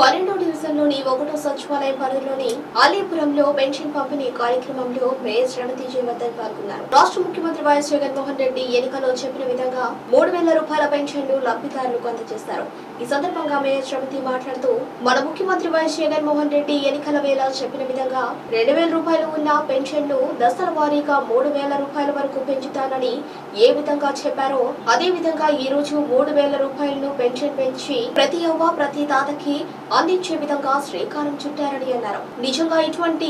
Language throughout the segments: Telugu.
పన్నెండో డివిజన్లోని ఒకటో సచివాలయ పరిధిలోని ఆలీపురంలో పెన్షన్ పంపిణీ కార్యక్రమంలో మేయర్ శ్రవతి జయవర్ధన్ పాల్గొన్నారు. రాష్ట్ర ముఖ్యమంత్రి వైఎస్ జగన్మోహన్ రెడ్డి ఎన్నికలో చెప్పిన విధంగా మూడు వేల రూపాయల పెన్షన్లు లబ్ధిదారులకు అందజేస్తారు ఈ సందర్భంగా మేయర్ శ్రీమతి మాట్లాడుతూ మన ముఖ్యమంత్రి వైఎస్ జగన్మోహన్ రెడ్డి ఎన్నికల వేళ చెప్పిన విధంగా రెండు వేల రూపాయలు ఉన్న పెన్షన్లు దశల వారీగా మూడు వేల రూపాయల వరకు పెంచుతానని ఏ విధంగా చెప్పారో అదే విధంగా ఈ రోజు మూడు వేల రూపాయలను పెన్షన్ పెంచి ప్రతి యువ ప్రతి తాతకి అందించే విధంగా శ్రీకారం చుట్టారని అన్నారు. నిజంగా ఇటువంటి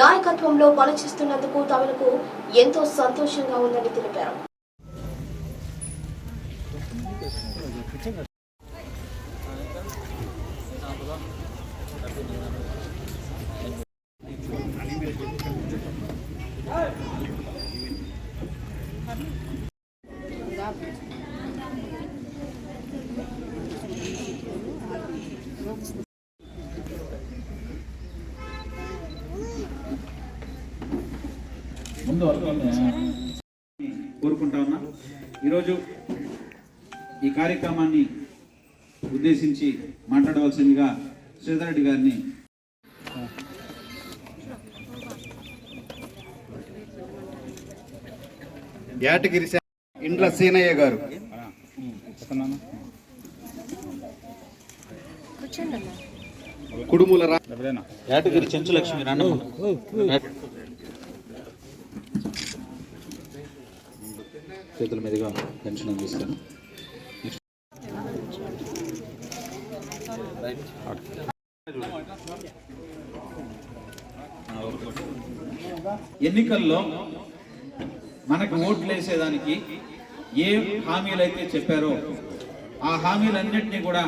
నాయకత్వంలో పనిచేస్తున్నందుకు తమకు ఎంతో సంతోషంగా ఉందని తెలిపారు. కోరుకుంటా ఉన్నా. ఈరోజు ఈ కార్యక్రమాన్ని ఉద్దేశించి మాట్లాడవలసిందిగా శ్రీధర్ రెడ్డి గారిని యాటగిరి ఇండ్ల సీనయ్య గారు. కుడుముల యాటగిరి చెంచు లక్ష్మి చేతుల మీదుగా పెన్షన్ అందిస్తాను. ఎన్నికల్లో మనకు ఓట్లు వేసేదానికి ఏ హామీలు అయితే చెప్పారో ఆ హామీలన్నింటినీ కూడా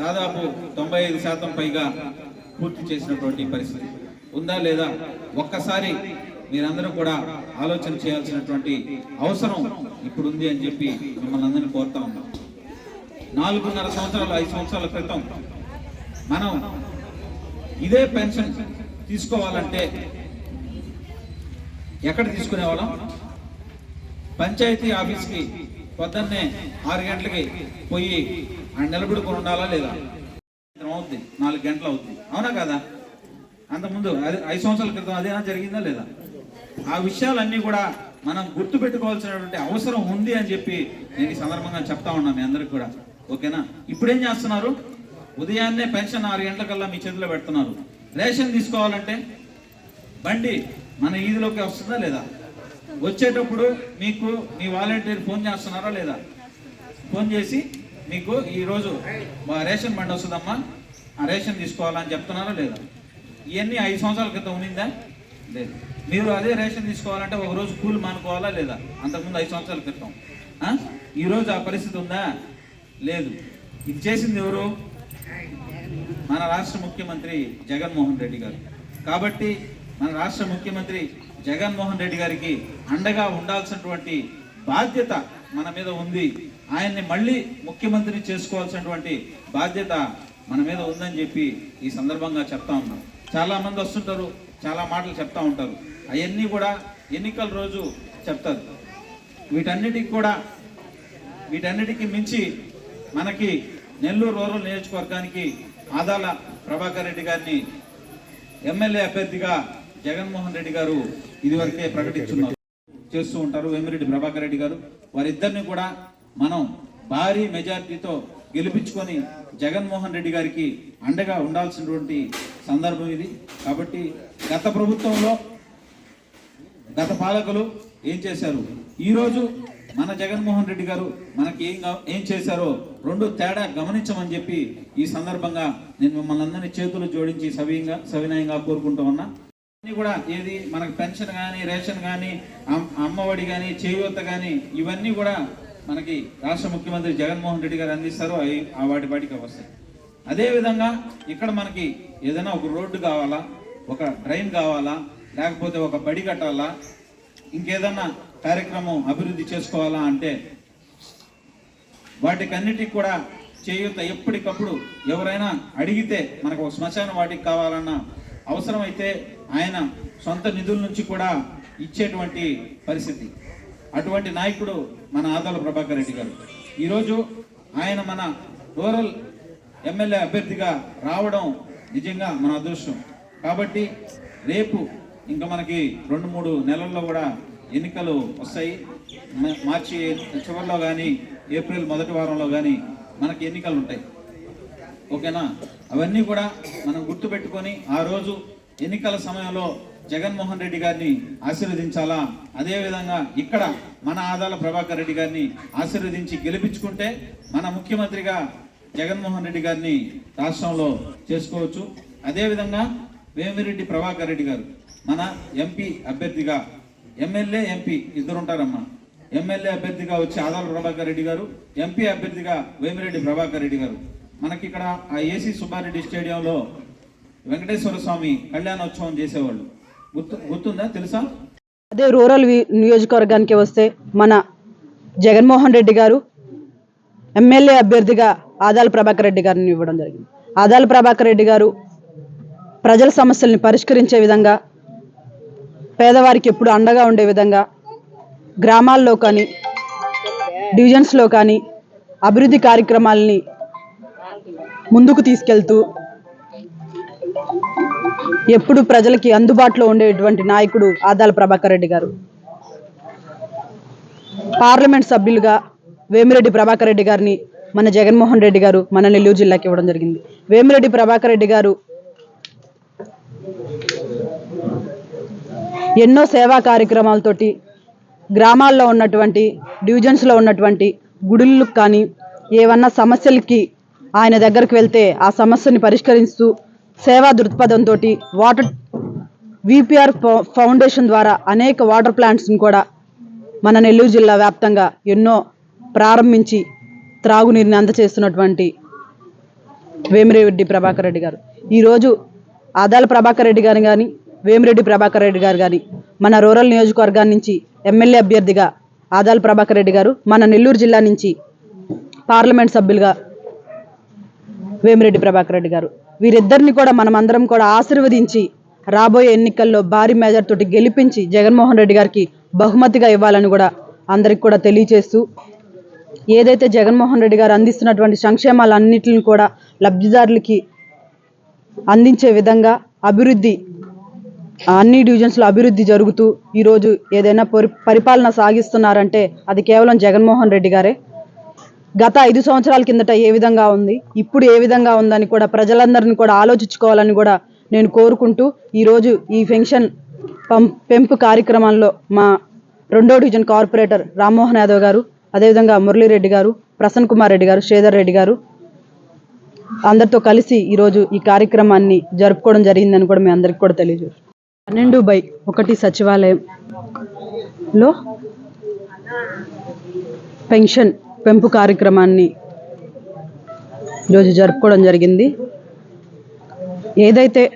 దాదాపు తొంభై ఐదు శాతం పైగా పూర్తి చేసినటువంటి పరిస్థితి. ఉందా లేదా? ఒక్కసారి మీరందరూ కూడా ఆలోచన చేయాల్సినటువంటి అవసరం ఇప్పుడు ఉంది అని చెప్పి మిమ్మల్ని అందరినీ కోరుతా ఉన్నాం. నాలుగున్నర సంవత్సరాలు ఐదు సంవత్సరాల క్రితం మనం ఇదే పెన్షన్ తీసుకోవాలంటే ఎక్కడ తీసుకునేవాళ్ళం? పంచాయతీ ఆఫీస్కి పొద్దున్నే ఆరు గంటలకి పోయి ఆ నిలబడుకుని ఉండాలా లేదా? అవుద్ది నాలుగు గంటలు అవుద్ది. అవునా కదా? అంతకుముందు అది ఐదు సంవత్సరాల క్రితం అదేనా జరిగిందా లేదా? ఆ విషయాలన్నీ కూడా మనం గుర్తు పెట్టుకోవాల్సినటువంటి అవసరం ఉంది అని చెప్పి నేను ఈ సందర్భంగా చెప్తా ఉన్నా మీ అందరికి కూడా. ఓకేనా? ఇప్పుడేం చేస్తున్నారు? ఉదయాన్నే పెన్షన్ ఆరు గంటలకల్లా మీ చేతిలో పెడుతున్నారు. రేషన్ తీసుకోవాలంటే బండి మన ఈదిలోకి వస్తుందా లేదా? వచ్చేటప్పుడు మీకు మీ వాలంటీర్ ఫోన్ చేస్తున్నారా లేదా? ఫోన్ చేసి మీకు ఈరోజు రేషన్ బండి వస్తుందమ్మా. ఆ రేషన్ తీసుకోవాలని చెప్తున్నారా లేదా? ఇవన్నీ ఐదు సంవత్సరాల క్రితం ఉన్నిందా? లేదు. మీరు అదే రేషన్ తీసుకోవాలంటే ఒక రోజు కూలి మానుకోవాలా లేదా? అంతకుముందు ఐదు సంవత్సరాల క్రితం. ఈరోజు ఆ పరిస్థితి ఉందా? లేదు. ఇది చేసింది ఎవరు? మన రాష్ట్ర ముఖ్యమంత్రి జగన్మోహన్ రెడ్డి గారు. కాబట్టి మన రాష్ట్ర ముఖ్యమంత్రి జగన్మోహన్ రెడ్డి గారికి అండగా ఉండాల్సినటువంటి బాధ్యత మన మీద ఉంది. ఆయన్ని మళ్ళీ ముఖ్యమంత్రిని చేసుకోవాల్సినటువంటి బాధ్యత మన మీద ఉందని చెప్పి ఈ సందర్భంగా చెప్తా ఉన్నాం. చాలామంది వస్తుంటారు. చాలా మాటలు చెప్తూ ఉంటారు. అవన్నీ కూడా ఎన్నికల రోజు చెప్తారు. వీటన్నిటికి కూడా వీటన్నిటికీ మించి మనకి నెల్లూరు రూరల్ నియోజకవర్గానికి ఆదాల ప్రభాకర్ రెడ్డి గారిని ఎమ్మెల్యే అభ్యర్థిగా జగన్మోహన్ రెడ్డి గారు ఇదివరకే ప్రకటించున్నారు. చేస్తూ ఉంటారు వేమిరెడ్డి ప్రభాకర్ రెడ్డి గారు. వారిద్దరిని కూడా మనం భారీ మెజారిటీతో గెలిపించుకొని జగన్మోహన్ రెడ్డి గారికి అండగా ఉండాల్సినటువంటి సందర్భం ఇది. కాబట్టి గత ప్రభుత్వంలో గత పాలకులు ఏం చేశారు? ఈరోజు మన జగన్మోహన్ రెడ్డి గారు మనకి ఏం ఏం చేశారో రెండు తేడా గమనించమని చెప్పి ఈ సందర్భంగా నేను మిమ్మల్ని అందరినీ చేతులు జోడించి సవియంగా సవినయంగా కోరుకుంటూ ఉన్నా. కూడా ఏది మనకు పెన్షన్ కానీ రేషన్ కానీ అమ్మఒడి కానీ చేయూత కానీ ఇవన్నీ కూడా మనకి రాష్ట్ర ముఖ్యమంత్రి జగన్మోహన్ రెడ్డి గారు అందిస్తారు అవి ఆ వాటి వాటికి వస్తాయి. అదేవిధంగా ఇక్కడ మనకి ఏదైనా ఒక రోడ్డు కావాలా ఒక డ్రైన్ కావాలా లేకపోతే ఒక బడి కట్టాలా ఇంకేదన్నా కార్యక్రమం అభివృద్ధి చేసుకోవాలా అంటే వాటికన్నిటికి కూడా చేయూత ఎప్పటికప్పుడు ఎవరైనా అడిగితే మనకు ఒక శ్మశాన వాటికి కావాలన్న అవసరమైతే ఆయన సొంత నిధుల నుంచి కూడా ఇచ్చేటువంటి పరిస్థితి. అటువంటి నాయకుడు మన ఆదాల ప్రభాకర్ రెడ్డి గారు. ఈరోజు ఆయన మన రూరల్ ఎమ్మెల్యే అభ్యర్థిగా రావడం నిజంగా మన అదృష్టం. కాబట్టి రేపు ఇంకా మనకి రెండు మూడు నెలల్లో కూడా ఎన్నికలు వస్తాయి. మార్చి చివరిలో కానీ ఏప్రిల్ మొదటి వారంలో కానీ మనకి ఎన్నికలు ఉంటాయి. ఓకేనా? అవన్నీ కూడా మనం గుర్తుపెట్టుకొని ఆ రోజు ఎన్నికల సమయంలో జగన్మోహన్ రెడ్డి గారిని ఆశీర్వదించాలా? అదేవిధంగా ఇక్కడ మన ఆదాల ప్రభాకర్ రెడ్డి గారిని ఆశీర్వదించి గెలిపించుకుంటే మన ముఖ్యమంత్రిగా జగన్మోహన్ రెడ్డి గారిని రాష్ట్రంలో చేసుకోవచ్చు. అదేవిధంగా వేమిరెడ్డి ప్రభాకర్ రెడ్డి గారు మన ఎంపీ అభ్యర్థిగా ఎమ్మెల్యే ఎంపీ ఇద్దరుంటారమ్మా. ఎమ్మెల్యే అభ్యర్థిగా వచ్చి ఆదాల ప్రభాకర్ రెడ్డి గారు ఎంపీ అభ్యర్థిగా వేమిరెడ్డి ప్రభాకర్ రెడ్డి గారు. మనకి ఇక్కడ ఆ ఏసీ సుబ్బారెడ్డి స్టేడియంలో వెంకటేశ్వర స్వామి కళ్యాణోత్సవం చేసేవాళ్ళు. గుర్తు గుర్తుందా తెలుసా? అదే రూరల్ నియోజకవర్గానికి వస్తే మన జగన్మోహన్ రెడ్డి గారు ఎమ్మెల్యే అభ్యర్థిగా ఆదాల ప్రభాకర్ రెడ్డి గారిని ఇవ్వడం జరిగింది. ఆదాల ప్రభాకర్ రెడ్డి గారు ప్రజల సమస్యల్ని పరిష్కరించే విధంగా పేదవారికి ఎప్పుడు అండగా ఉండే విధంగా గ్రామాల్లో కానీ డివిజన్స్లో కానీ అభివృద్ధి కార్యక్రమాలని ముందుకు తీసుకెళ్తూ ఎప్పుడు ప్రజలకి అందుబాటులో ఉండేటువంటి నాయకుడు ఆదాల ప్రభాకర్ రెడ్డి గారు. పార్లమెంట్ సభ్యులుగా వేమిరెడ్డి ప్రభాకర్ రెడ్డి గారిని మన జగన్మోహన్ రెడ్డి గారు మన నెల్లూరు జిల్లాకి ఇవ్వడం జరిగింది. వేమిరెడ్డి ప్రభాకర్ రెడ్డి గారు ఎన్నో సేవా కార్యక్రమాలతోటి గ్రామాల్లో ఉన్నటువంటి డివిజన్స్లో ఉన్నటువంటి గుడులకు కానీ ఏమన్నా సమస్యలకి ఆయన దగ్గరికి వెళ్తే ఆ సమస్యని పరిష్కరిస్తూ సేవా దృక్పథంతో వాటర్ విపిఆర్ ఫౌండేషన్ ద్వారా అనేక వాటర్ ప్లాంట్స్ని కూడా మన నెల్లూరు జిల్లా వ్యాప్తంగా ఎన్నో ప్రారంభించి త్రాగునీరుని అందచేస్తున్నటువంటి వేమిరెడ్డి ప్రభాకర్ రెడ్డి గారు. ఈరోజు ఆదాల ప్రభాకర్ రెడ్డి గారు కానీ వేమిరెడ్డి ప్రభాకర్ రెడ్డి గారు కానీ మన రూరల్ నియోజకవర్గాన్ని నుంచి ఎమ్మెల్యే అభ్యర్థిగా ఆదాల ప్రభాకర్ రెడ్డి గారు మన నెల్లూరు జిల్లా నుంచి పార్లమెంట్ సభ్యులుగా వేమిరెడ్డి ప్రభాకర్ రెడ్డి గారు. వీరిద్దరిని కూడా మనం అందరం కూడా ఆశీర్వదించి రాబోయే ఎన్నికల్లో భారీ మేజర్ తోటి గెలిపించి జగన్మోహన్ రెడ్డి గారికి బహుమతిగా ఇవ్వాలని కూడా అందరికి కూడా తెలియజేస్తూ ఏదైతే జగన్మోహన్ రెడ్డి గారు అందిస్తున్నటువంటి సంక్షేమాలన్నింటిని కూడా లబ్ధిదారులకి అందించే విధంగా అభివృద్ధి అన్ని డివిజన్స్లో అభివృద్ధి జరుగుతూ ఈరోజు ఏదైనా పరి పరిపాలన సాగిస్తున్నారంటే అది కేవలం జగన్మోహన్ రెడ్డి గారే. గత ఐదు సంవత్సరాల కిందట ఏ విధంగా ఉంది ఇప్పుడు ఏ విధంగా ఉందని కూడా ప్రజలందరిని కూడా ఆలోచించుకోవాలని కూడా నేను కోరుకుంటూ ఈరోజు ఈ పెన్షన్ పం- పెంపు కార్యక్రమంలో మా రెండో డివిజన్ కార్పొరేటర్ రామ్మోహన్ యాదవ్ గారు అదేవిధంగా మురళీరెడ్డి గారు ప్రసన్న కుమార్ రెడ్డి గారు శ్రీధర్ రెడ్డి గారు అందరితో కలిసి ఈరోజు ఈ కార్యక్రమాన్ని జరుపుకోవడం జరిగిందని కూడా మీ అందరికి కూడా తెలియజేస్తాను పన్నెండు బై ఒకటి సచివాలయంలో పెన్షన్ పెంపు కార్యక్రమాన్ని ఈరోజు జరుపుకోవడం జరిగింది. ఏదైతే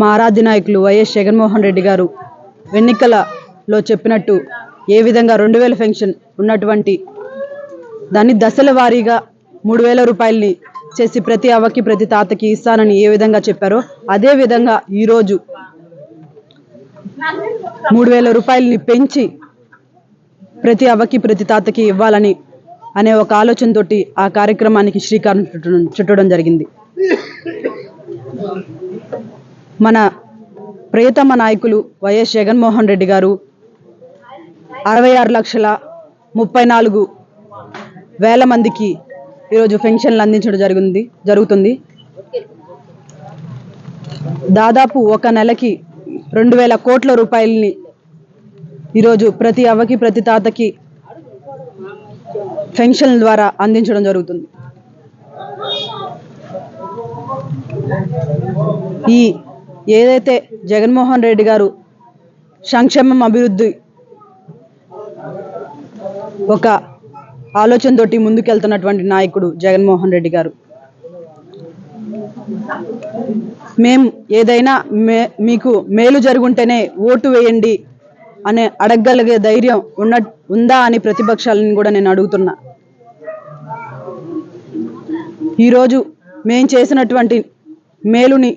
మా ఆరాధ్య నాయకులు వైఎస్ జగన్మోహన్ రెడ్డి గారు ఎన్నికలలో చెప్పినట్టు ఏ విధంగా రెండు వేల పెన్షన్ ఉన్నటువంటి దాన్ని దశల వారీగా మూడు వేల రూపాయలని చేసి ప్రతి అవ్వకి ప్రతి తాతకి ఇస్తానని ఏ విధంగా చెప్పారో అదే విధంగా ఈరోజు మూడు వేల రూపాయలని పెంచి ప్రతి అవ్వకి ప్రతి తాతకి ఇవ్వాలని అనే ఒక ఆలోచనతోటి ఆ కార్యక్రమానికి శ్రీకారం చుట్టడం చుట్టడం జరిగింది. మన ప్రియతమ నాయకులు వైఎస్ జగన్మోహన్ రెడ్డి గారు అరవై ఆరు లక్షల ముప్పై నాలుగు వేల మందికి ఈరోజు పెన్షన్లు అందించడం జరిగింది జరుగుతుంది. దాదాపు ఒక నెలకి రెండు వేల కోట్ల రూపాయలని ఈరోజు ప్రతి అవ్వకి ప్రతి తాతకి పెన్షన్ల ద్వారా అందించడం జరుగుతుంది. ఈ ఏదైతే జగన్మోహన్ రెడ్డి గారు సంక్షేమం అభివృద్ధి ఒక ఆలోచనతోటి ముందుకెళ్తున్నటువంటి నాయకుడు జగన్మోహన్ రెడ్డి గారు. మేం ఏదైనా మే మీకు మేలు జరుగుంటేనే ఓటు వేయండి అనే అడగగలిగే ధైర్యం ఉన్న ఉందా అని ప్రతిపక్షాలను కూడా నేను అడుగుతున్నా. ఈరోజు మేం చేసినటువంటి మేలుని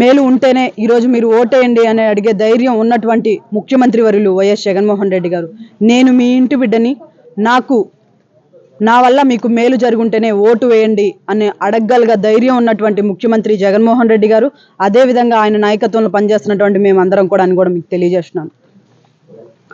మేలు ఉంటేనే ఈరోజు మీరు ఓటేయండి అని అడిగే ధైర్యం ఉన్నటువంటి ముఖ్యమంత్రి వరులు వైఎస్ జగన్మోహన్ రెడ్డి గారు. నేను మీ ఇంటి బిడ్డని నాకు నా వల్ల మీకు మేలు జరుగుంటేనే ఓటు వేయండి అని అడగగలగా ధైర్యం ఉన్నటువంటి ముఖ్యమంత్రి జగన్మోహన్ రెడ్డి గారు. అదేవిధంగా ఆయన నాయకత్వంలో పనిచేస్తున్నటువంటి మేమందరం కూడా అని కూడా మీకు తెలియజేస్తున్నాను.